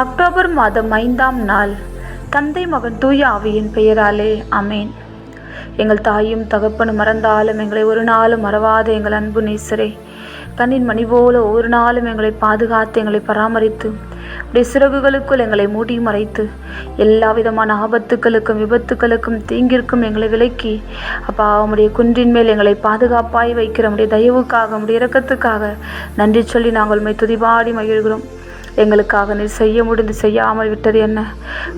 October மாதம் ஐந்தாம் நாள். தந்தை மகன் தூய ஆவியின் பெயராலே அமேன் எங்கள் தாயும் தகப்பனும் மறந்தாலும் எங்களை ஒரு நாளும் மறவாத எங்கள் அன்பு நேசரே. கண்ணின் மணி போல ஒரு நாளும் எங்களை பாதுகாத்து எங்களை பராமரித்து உடைய சிறகுகளுக்குள் எங்களை மூடி மறைத்து எல்லா விதமான ஆபத்துக்களுக்கும் விபத்துக்களுக்கும் தீங்கிற்கும் எங்களை விலக்கி அப்பா அவனுடைய குன்றின் மேல் எங்களை பாதுகாப்பாய் வைக்கிற உடைய தயவுக்காக உடைய இரக்கத்துக்காக நன்றி சொல்லி நாங்கள் உண்மை துதிபாடி மகிழ்கிறோம். எங்களுக்காக நீர் செய்ய முடிந்து செய்யாமல் விட்டது என்ன?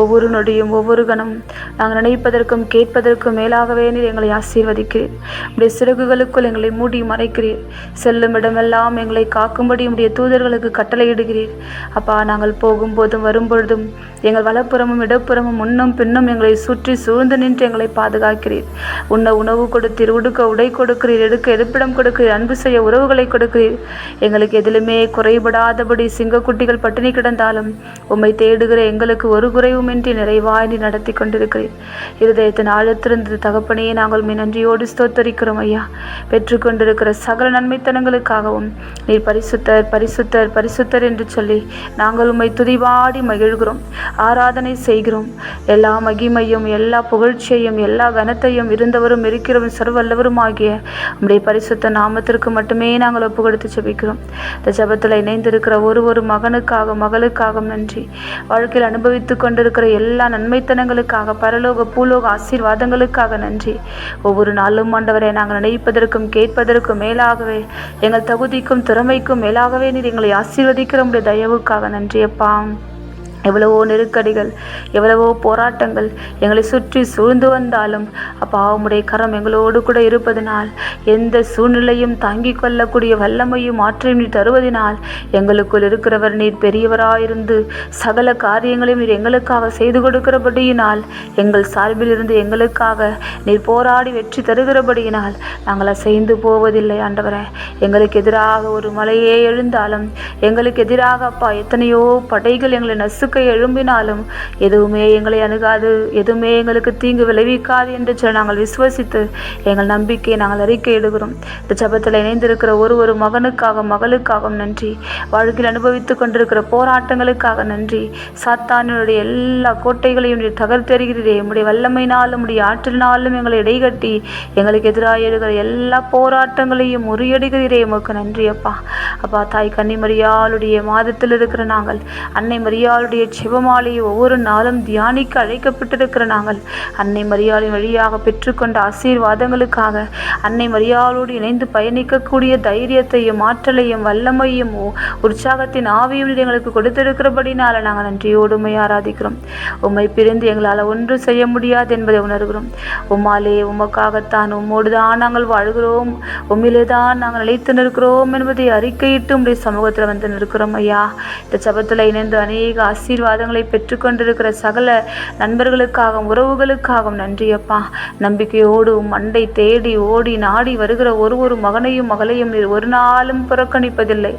ஒவ்வொரு நொடியும் ஒவ்வொரு கணம். நாங்கள் நினைப்பதற்கும் கேட்பதற்கும் மேலாகவே நீர் எங்களை ஆசீர்வதிக்கிறீர். உடைய சிறகுகளுக்குள் எங்களை மூடி மறைக்கிறீர். செல்லும் இடமெல்லாம் எங்களை காக்கும்படி உடைய தூதர்களுக்கு கட்டளையிடுகிறீர். அப்பா நாங்கள் போகும்போதும் வரும்பொழுதும் எங்கள் வலப்புறமும் இடப்புறமும் முன்னும் பின்னும் எங்களை சுற்றி சூழ்ந்து நின்று எங்களை பாதுகாக்கிறீர். உண்ண உணவு கொடுத்தீர் உடுக்க உடை கொடுக்கிறீர் எடுக்க எடுப்பிடம் கொடுக்கிறீர் அன்பு செய்ய உறவுகளை கொடுக்கிறீர். எங்களுக்கு எதிலுமே குறைபடாதபடி சிங்கக்குட்டிகள் பட்டினி கிடந்தாலும் உம்மை தேடுகிற எங்களுக்கு ஒரு குறைவுமின்றி நிறைவாய் நீ நடத்தி கொண்டிருக்கிறேன் இருதயத்தின் ஆழத்திருந்தது தகப்பனையே நாங்கள் உம்மை நன்றியோடு ஸ்தோத்தரிக்கிறோம் ஐயா. பெற்றுக்கொண்டிருக்கிற சகல நன்மைத்தனங்களுக்காகவும் நீர் பரிசுத்தர் பரிசுத்தர் பரிசுத்தர் என்று சொல்லி நாங்கள் உம்மை துதிவாடி மகிழ்கிறோம். ஆராதனை செய்கிறோம். எல்லா மகிமையும் எல்லா புகழ்ச்சியையும் எல்லா கனத்தையும் இருந்தவரும் இருக்கிறவரும் சர்வல்லவரும் ஆகிய உம்முடைய பரிசுத்த நாமத்திற்கு மட்டுமே நாங்கள் ஒப்பு கொடுத்து ஜெபிக்கிறோம். இந்த ஜபத்தில் இணைந்திருக்கிற ஒரு ஒரு மகனுக்கு மகனுக்காக மகளுக்காக நன்றி. வாழ்க்கையில் அனுபவித்து கொண்டிருக்கிற எல்லா நன்மைத்தனங்களுக்காக பரலோக பூலோக ஆசீர்வாதங்களுக்காக நன்றி. ஒவ்வொரு நாளும் ஆண்டவரை நாங்கள் நினைப்பதற்கும் கேட்பதற்கும் மேலாகவே எங்கள் தகுதிக்கும் திறமைக்கும் மேலாகவே நீர் எங்களை ஆசீர்வதிக்கிற உடைய தயவுக்காக நன்றி அப்பா எவ்வளவோ நெருக்கடிகள் எவ்வளவோ போராட்டங்கள் எங்களை சுற்றி சூழ்ந்து வந்தாலும் அப்பா உம்முடைய கரம் எங்களோடு கூட இருப்பதனால் எந்த சூழ்நிலையும் தாங்கிக் கொள்ளக்கூடிய வல்லமையும் ஆற்றையும் நீர் தருவதினால் எங்களுக்குள் இருக்கிறவர் நீர் பெரியவராயிருந்து சகல காரியங்களையும் நீர் எங்களுக்காக செய்து கொடுக்கிறபடியினால் எங்கள் சார்பில் இருந்து எங்களுக்காக நீர் போராடி வெற்றி தருகிறபடியினால் நாங்கள் அசைந்து போவதில்லை ஆண்டவரே. எங்களுக்கு எதிராக ஒரு மலையே எழுந்தாலும் எங்களுக்கு எதிராக அப்பா எத்தனையோ படைகள் எங்களை நசு நசுக்க எழும்பினாலும் எதுவுமே எங்களை அணுகாது எதுவுமே எங்களுக்கு தீங்கு விளைவிக்காது என்று சொல்ல நாங்கள் விசுவசித்து எங்கள் நம்பிக்கையை நாங்கள் அறிக்கையிடுகிறோம் இந்த ஜபத்தில் இணைந்திருக்கிற ஒரு ஒரு மகனுக்காக மகளுக்காகவும் நன்றி. வாழ்க்கையில் அனுபவித்துக் கொண்டிருக்கிற போராட்டங்களுக்காக நன்றி. சாத்தானுடைய எல்லா கோட்டைகளையும் நீர் தகர்த்தெறிகிறீரே உம்முடைய வல்லமையினாலும் உடைய ஆற்றலினாலும் எங்களை இடைகட்டி எங்களுக்கு எதிராக எழுகிற எல்லா போராட்டங்களையும் முறியடிக்கிறீரே. உமக்கு நன்றி அப்பா. அப்பா தாய் கன்னிமரியாளுடைய மாதத்தில் இருக்கிற நாங்கள் அன்னை மரியாளுடைய சிவமாலையை ஒவ்வொரு நாளும் தியானிக்க அழைக்கப்பட்டிருக்கிற நாங்கள் அன்னை மரியாளின் வழியாக பெற்றுக்கொண்ட ஆசீர்வாதங்களுக்காக அன்னை மரியாளோடு இணைந்து பயணிக்கக்கூடிய தைரியத்தையும் ஆற்றலையும் வல்லமையும் உற்சாகத்தின் ஆவியும் எங்களுக்கு கொடுத்திருக்கிறபடினால நாங்கள் நன்றியோடு ஆராதிக்கிறோம். உம்மை பிரிந்து எங்களால் ஒன்று செய்ய முடியாது என்பதை உணர்கிறோம். உம்மாலே உமக்காகத்தான் உம்மோடு தான் நாங்கள் வாழ்கிறோம். உம்மிலே தான் நாங்கள் நிலைத்து நிற்கிறோம் என்பதை அறிக்கையிட்டு உடைய சமூகத்தில் வந்து நிற்கிறோம் ஐயா. இந்த சபத்தில் இணைந்து அநேக ஆசி ஆசீர்வாதங்களை பெற்றுக்கொண்டிருக்கிற சகல நண்பர்களுக்காகவும் உறவுகளுக்காகவும் நன்றியப்பா. நம்பிக்கையோடு மண்டை தேடி ஓடி நாடி வருகிற ஒரு ஒரு மகனையும் மகளையும் ஒரு நாளும் புறக்கணிப்பதில்லை.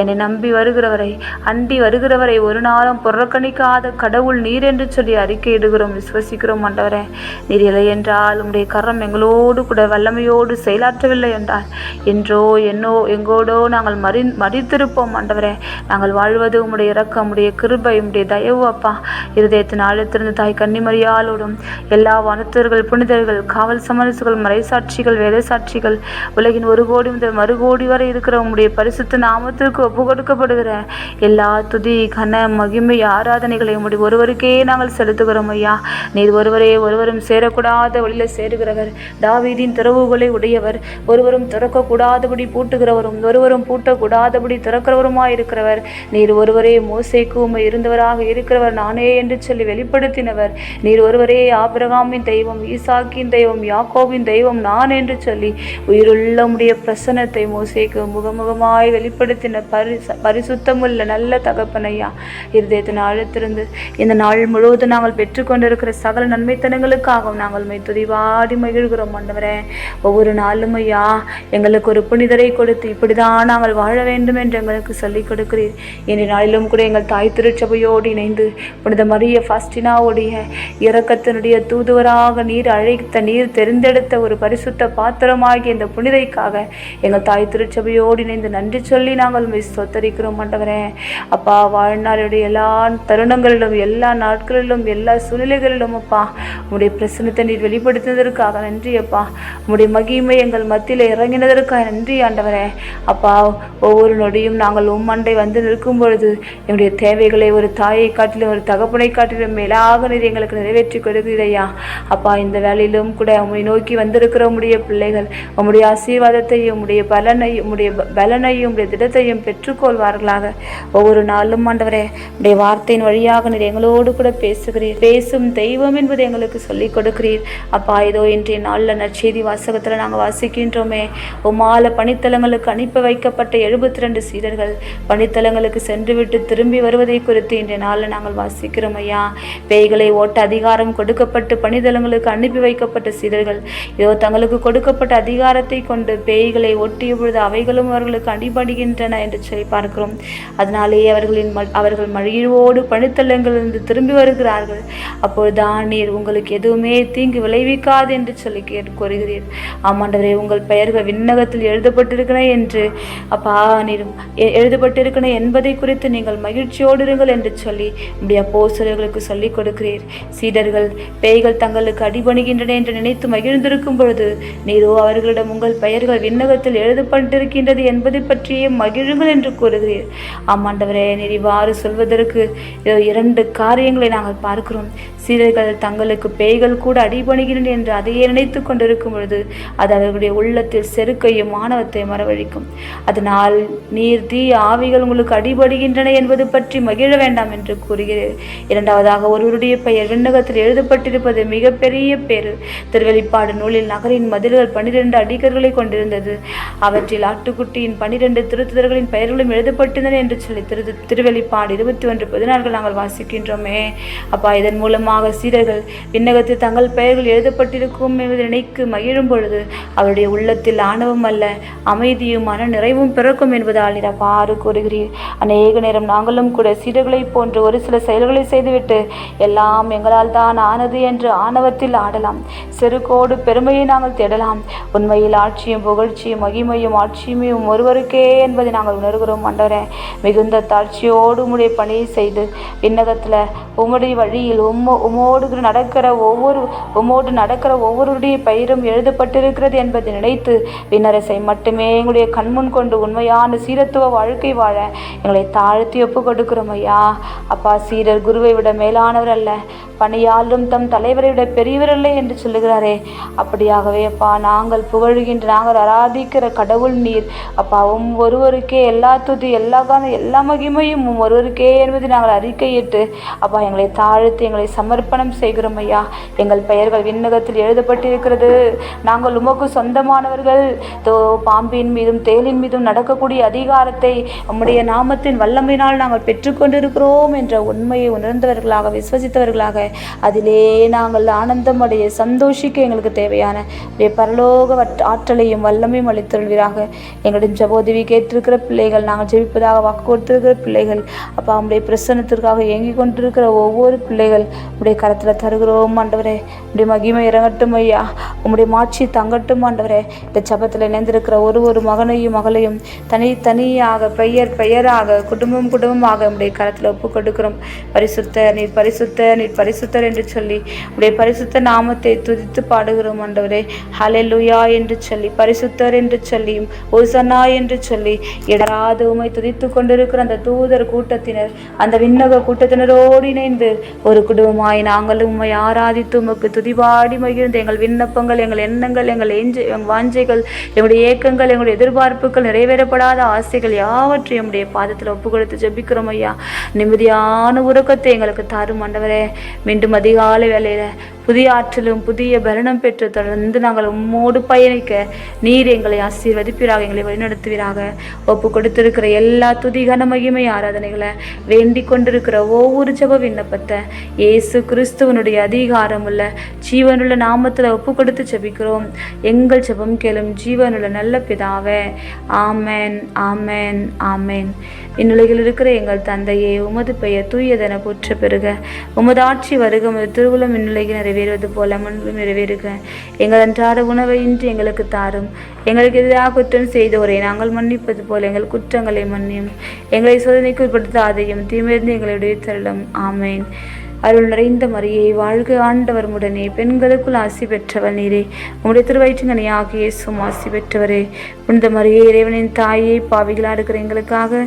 என்னை நம்பி வருகிறவரை அண்டி வருகிறவரை ஒரு நாளும் புறக்கணிக்காத கடவுள் நீர் என்று சொல்லி அறிக்கையிடுகிறோம். விசுவசிக்கிறோம் ஆண்டவரே. நீர் இல்லை என்றால் உடைய கரம் எங்களோடு கூட வல்லமையோடு செயலாற்றவில்லை என்றால் என்றோ என்னோ எங்கோடோ நாங்கள் மறி மறித்திருப்போம் ஆண்டவரே. நாங்கள் வாழ்வது உம்முடைய இறக்கம் உடைய கிருபை உம்முடைய தயவு அப்பா. இருதயத்தின் ஆழத்திலிருந்து தாய் கன்னிமரியாலோடும் எல்லா வனத்தர்கள் புனிதர்கள் காவல் சமரசுகள் மறைசாட்சிகள் வேத சாட்சிகள் உலகின் ஒரு கோடி முதல் மறு கோடி வரை இருக்கிற உங்களுடைய பரிசுத்த நாமத்திற்கு ஒப்பு கொடுக்கப்படுகிற எல்லா துதி கன மகிமை ஆராதனைகளை உம்முடைய ஒருவருக்கே நாங்கள் செலுத்துகிறோம் ஐயா. நீர் ஒருவரே ஒருவரும் சேரக்கூடாத வழியில் சேருகிறவர். தாவீதின் திறவுகளை உடையவர். ஒருவரும் திறக்கக்கூடாதபடி பூட்டுகிறவரும் ஒருவரும் பூட்டக்கூடாதபடி திறக்கிறவருமாய் இருக்கிறவர் நீர் ஒருவரே மோசைக்கு உம்மை இருந்தவராக இருக்கிறவர் நானே என்று சொல்லி வெளிப்படுத்தினவர். நீர் ஒருவரே ஆபிரகாமின் தெய்வம் ஈசாக்கின் தெய்வம் யாக்கோவின் தெய்வம் நான் என்று சொல்லி உயிருள்ள உம்முடைய பிரசன்னத்தை மோசேக்கு முகமுகமாய் வெளிப்படுத்தின பரிசு பரிசுத்தமுள்ள நல்ல தகப்பனையா. இருதயத்தின் ஆழத்திருந்து இந்த நாள் முழுவதும் நாங்கள் பெற்றுக்கொண்டிருக்கிற சகல நன்மைத்தனங்களுக்காகவும் நாங்கள் மை துதிவாடி மகிழ்கிறோம் ஆண்டவரே. ஒவ்வொரு நாளும் ஐயா எங்களுக்கு ஒரு புனிதரை கொடுத்து இப்படிதான் நாங்கள் வாழ வேண்டும் என்று எங்களுக்கு சொல்லிக் கொடுக்கிறீர். இனி நாளிலும் கூட எங்கள் தாய் திருச்சபையோ சபையோடு இணைந்து புனித மரிய ஃபஸ்டினாவுடைய இறக்கத்தினுடைய தூதுவராக நீர் அழைத்த நீர் தெரிந்தெடுத்த ஒரு பரிசுத்த பாத்திரமாகிய இந்த புனிதைக்காக எங்கள் தாய் திருச்சபையோடு இணைந்து நன்றி சொல்லி நாங்கள் உண்மை சொத்தரிக்கிறோம் மாட்டவரே அப்பா வாழ்நாளுடைய எல்லா தருணங்களிலும் எல்லா நாட்களிலும் எல்லா சூழ்நிலைகளிலும் அப்பா உங்களுடைய பிரசனத்தை நீர் வெளிப்படுத்தினதற்காக நன்றி அப்பா. உங்களுடைய மகிமை எங்கள் மத்தியில் இறங்கினதற்காக நன்றி ஆண்டவரே. அப்பா ஒவ்வொரு நொடியும் நாங்கள் உம்மண்டை வந்து நிற்கும் பொழுது எங்களுடைய தேவைகளை ஒரு தாயை காட்டிலும் ஒரு தகப்பனை காட்டிலும் மேலாக நீர் எங்களுக்கு நிறைவேற்றி கொடுக்கிறீரையா அப்பா இந்த வேலையிலும் கூட உம்மை நோக்கி வந்திருக்கிற உடைய பிள்ளைகள் உம்முடைய ஆசீர்வாதத்தையும் உம்முடைய பலனையும் உம்முடைய பலனையும் உடைய திடத்தையும் பெற்றுக்கொள்வார்களாக. ஒவ்வொரு நாளும் ஆண்டவரே உடைய வார்த்தையின் வழியாக நீர் எங்களோடு கூட பேசுகிறீர். பேசும் தெய்வம் என்பதை எங்களுக்கு சொல்லிக் கொடுக்கிறீர். அப்பா ஏதோ இன்றைய நாளில் நற்செய்தி வாசகத்தில் நாங்கள் வாசிக்கின்றோமே. உமால பணித்தலங்களுக்கு அனுப்பி வைக்கப்பட்ட எழுபத்தி ரெண்டு சீடர்கள் பணித்தலங்களுக்கு சென்றுவிட்டு திரும்பி வருவதை குறித்து இன்றைய நாளில் நாங்கள் வாசிக்கிறோம் ஐயா. பேய்களை ஓட்ட அதிகாரம் கொடுக்கப்பட்டு பணிதளங்களுக்கு அனுப்பி வைக்கப்பட்ட சீடர்கள். இதோ தங்களுக்கு கொடுக்கப்பட்ட அதிகாரத்தை கொண்டு பேய்களை ஒட்டிய பொழுது அவைகளும் அவர்களுக்கு அடிபடுகின்றன என்று சொல்லி பார்க்கிறோம். அதனாலேயே அவர்களின் அவர்கள் மழையோடு பணித்தலங்களிலிருந்து திரும்பி வருகிறார்கள். அப்பொழுதுதான் நீர் உங்களுக்கு எதுவுமே தீங்கு விளைவிக்காது என்று சொல்லி கேட்டு கூறுகிறீர். ஆமாண்டவரே உங்கள் பெயர்கள் விண்ணகத்தில் எழுதப்பட்டிருக்கன என்று அப்பா நீர் எ- என்பதை குறித்து நீங்கள் மகிழ்ச்சியோடு இருங்கள் என்று சொல்லி உடைய போசலர்களுக்கு சொல்லிக் கொடுக்கிறீர். சீடர்கள் பேய்கள் தங்களுக்கு அடிபணிகின்றன என்று நினைத்து மகிழ்ந்திருக்கும் பொழுது நீரோ அவர்களிடம் உங்கள் பெயர்கள் விண்ணகத்தில் எழுதப்பட்டிருக்கின்றது என்பதை பற்றியே மகிழுங்கள் என்று கூறுகிறீர். ஆமாண்டவரே நீர் இவ்வாறு சொல்வதற்கு இரண்டு காரியங்களை நாங்கள் பார்க்கிறோம். சீடர்கள் தங்களுக்கு பேய்கள் கூட அடிபணிகின்றன என்று அதையே நினைத்து கொண்டிருக்கும் பொழுது அது அவர்களுடைய உள்ளத்தில் செருக்கையும் மாணவத்தையும் மரவழிக்கும் அதனால் நீர் தீ ஆவிகள் உங்களுக்கு அடிபடுகின்றன என்பது பற்றி மகிழ வேண்டாம் என்று கூறுகிறேன் இரண்டாவதாக ஒருவருடைய பெயர் விண்ணகத்தில் எழுதப்பட்டிருப்பது மிகப்பெரிய பேர் திருவெளிப்பாடு நூலில் நகரின் மதில்கள் பன்னிரண்டு அடிகர்களை கொண்டிருந்தது. அவற்றில் ஆட்டுக்குட்டியின் பன்னிரண்டு திருத்துதர்களின் பெயர்களும் எழுதப்பட்டிருந்தன என்று சொல்லி திரு திருவெளிப்பாடு இருபத்தி ஒன்று பதினான்கு நாங்கள் வாசிக்கின்றோமே. அப்பா இதன் மூலமாக சீடர்கள் விண்ணகத்தில் தங்கள் பெயர்கள் எழுதப்பட்டிருக்கும் என்பதை நினைக்கு மகிழும் பொழுது அவருடைய உள்ளத்தில் ஆணவம் அல்ல அமைதியும் மன நிறைவும் பிறக்கும் என்பதால் நீர் அவ்வாறு கூறுகிறீர். அநேக நேரம் நாங்களும் கூட சீரர்களைப் போன்று ஒரு சில செயல்களை செய்துவிட்டு எல்லாம் எங்களால் தான் ஆனது என்று ஆணவத்தில் ஆடலாம். செருக்கோடு பெருமையை நாங்கள் தேடலாம். உண்மையில் ஆட்சியும் புகழ்ச்சியும் மகிமையும் ஆட்சியும் ஒருவருக்கே என்பதை நாங்கள் உணர்கிறோம் ஆண்டவரே மிகுந்த தாழ்ச்சியோடு உம்முடைய பணியை செய்து விண்ணகத்தில் உம்முடைய வழியில் உம்மோ உமோடு நடக்கிற ஒவ்வொரு உம்மோடு நடக்கிற ஒவ்வொருடைய பெயரும் எழுதப்பட்டிருக்கிறது என்பதை நினைத்து விண்ணரசை மட்டுமே எங்களுடைய கண்முன் கொண்டு உண்மையான சீரத்துவ வாழ்க்கை வாழ எங்களை தாழ்த்தி ஒப்பு கொடுக்கிறோம் ஐயா. அப்பா சீரர் குருவை விட மேலானவர் அல்ல. பணியாலும் தம் தலைவரை விட பெரியவர் இல்லை என்று சொல்லுகிறாரே. அப்படியாகவே அப்பா நாங்கள் புகழுகின்ற நாங்கள் ஆராதிக்கிற கடவுள் நீர். அப்பா உம் ஒருவருக்கே எல்லா துதி எல்லா காலம் எல்லா மகிமையும் உம் ஒருவருக்கே என்பதை நாங்கள் அறிக்கையிட்டு அப்பா எங்களை தாழ்த்து எங்களை சமர்ப்பணம் செய்கிறோம் ஐயா. எங்கள் பெயர்கள் விண்ணகத்தில் எழுதப்பட்டிருக்கிறது. நாங்கள் உமக்கு சொந்தமானவர்கள். தோ பாம்பின் மீதும் தேலின் மீதும் நடக்கக்கூடிய அதிகாரத்தை உம்முடைய நாமத்தின் வல்லமையினால் நாங்கள் பெற்றுக்கொண்டிருக்கிறோம். என்ற உண்மையை உணர்ந்தவர்களாக விசுவசித்தவர்களாக அதிலே நாங்கள் ஆனந்தம் அடைய சந்தோஷிக்க எங்களுக்கு தேவையான பரலோக ஆற்றலையும் வல்லமையும் அளித்தருள்வீராக. எங்களிடம் ஜபோதவி கேட்டிருக்கிற பிள்ளைகள் நாங்கள் ஜெபிப்பதாக வாக்கு கொடுத்திருக்கிற பிள்ளைகள் அப்போ உம்முடைய பிரசன்னத்திற்காக ஏங்கிக் கொண்டிருக்கிற ஒவ்வொரு பிள்ளைகள் உடைய கரத்தில் தருகிறோம் ஆண்டவரே. உடைய மகிமை இறங்கட்டும் ஐயா. உம்முடைய மாட்சி தங்கட்டும் ஆண்டவரே. இந்த சபத்தில் இணைந்திருக்கிற ஒரு ஒரு மகனையும் மகளையும் தனி தனியாக பெயர் பெயராக குடும்பம் குடும்பமாக உடைய கரத்தில் ஒப்பு கொடுக்கிறோம். பரிசுத்தர் நீர் பரிசுத்த நீர் பரிசுத்தர் என்று சொல்லி உடைய பரிசுத்த நாமத்தை துதித்து பாடுகிறோம் ஆண்டவரே. ஹalleluya என்று சொல்லி பரிசுத்தர் என்று சொல்லியும் ஓசனா என்று சொல்லி இடராது உமை துதித்து கொண்டிருக்கிற அந்த தூதர் கூட்டத்தினர் அந்த விண்ணக கூட்டத்தினரோடு இணைந்து ஒரு குடும்பமாய் நாங்களும் உம்மை ஆராதித்து உமக்கு துதிபாடி மகிழ்ந்து எங்கள் விண்ணப்பங்கள் எங்கள் எண்ணங்கள் எங்கள் எஞ்ச எங்கள் வாஞ்சைகள் எங்களுடைய ஏக்கங்கள் எங்களுடைய எதிர்பார்ப்புகள் நிறைவேறப்படாத ஆசைகள் யாவற்றையும் உம்முடைய பாதத்தில் ஒப்பு கொடுத்து ஜெபிக்கிறோம் ஐயா. நிம்மதியான உறக்கத்தை எங்களுக்கு தாரும் ஆண்டவரே. மீண்டும் அதிகாலை வேலையில் புதிய ஆற்றலும் புதிய பலனும் பெற்று தொடர்ந்து நாங்கள் உம்மோடு பயணிக்க நீர் எங்களை ஆசீர்வதிப்பீராக எங்களை வழிநடத்துவீராக. ஒப்பு கொடுத்திருக்கிற எல்லா துதிகன மகிமை ஆராதனைகளை வேண்டிக் கொண்டிருக்கிற ஒவ்வொரு ஜப விண்ணப்பத்தை இயேசு கிறிஸ்துவனுடைய அதிகாரமுள்ள ஜீவனுள்ள நாமத்தில் ஒப்பு கொடுத்து ஜபிக்கிறோம். எங்கள் ஜபம் கேளும் ஜீவனுள்ள நல்ல பிதாவே. ஆமென் ஆமேன் ஆமென். இந்நிலையில் இருக்கிற எங்கள் தந்தையே உமது பெயர் தூயதென போற்ற பெறுக. உமது ஆட்சி வருக உமது திருவுளம் இந்நிலையில் நிறைவேறுவது போல முன்பும் நிறைவேறுக. எங்கள் அன்றாட உணவை இன்று எங்களுக்கு தாரும். எங்களுக்கு எதிராக குற்றம் செய்தோரை நாங்கள் மன்னிப்பது போல எங்கள் குற்றங்களை மன்னியும். எங்களை சோதனைக்கு உட்படுத்தாதையும் தீமிருந்து எங்களை விடுவித்தருளும் ஆமேன். அருள் நிறைந்த மரியை வாழ்க ஆண்டவர் உடனே. பெண்களுக்குள் ஆசி பெற்றவர் நீரே. உம்முடைய திருவயிற்றுங்கனி ஆகிய சும் ஆசி பெற்றவரே. புனித மரியே இறைவனின் தாயை பாவிகளா இருக்கிற எங்களுக்காக